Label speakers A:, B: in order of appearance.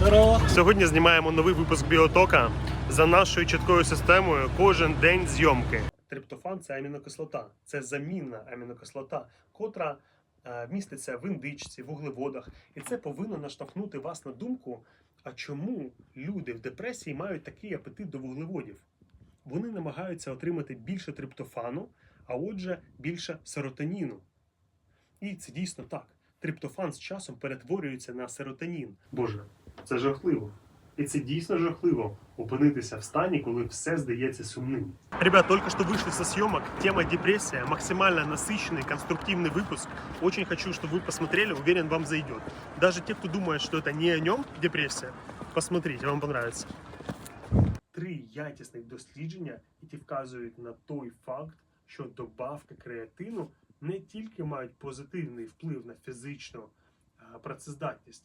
A: Здорово.
B: Сьогодні знімаємо новий випуск біотока за нашою чіткою системою кожен день зйомки. Триптофан це амінокислота, це замінна амінокислота, котра е, міститься в індичці, в вуглеводах. І це повинно наштовхнути вас на думку: а чому люди в депресії мають такий апетит до вуглеводів? Вони намагаються отримати більше триптофану, а отже, більше серотоніну. І це дійсно так. Триптофан з часом перетворюється на серотонін. Боже, це жахливо. І це дійсно жахливо опинитися в стані, коли все здається сумним. Ребят, только что вышли со съемок. Тема депрессия, максимально насыщенный, конструктивный выпуск. Очень хочу, чтобы вы посмотрели, уверен, вам зайдет. Даже те, кто думает, что это не о нем депрессия, посмотрите, вам понравится. Три якісних дослідження, які вказують на той факт, що добавки креатину не тільки мають позитивний вплив на фізичну е, працездатність,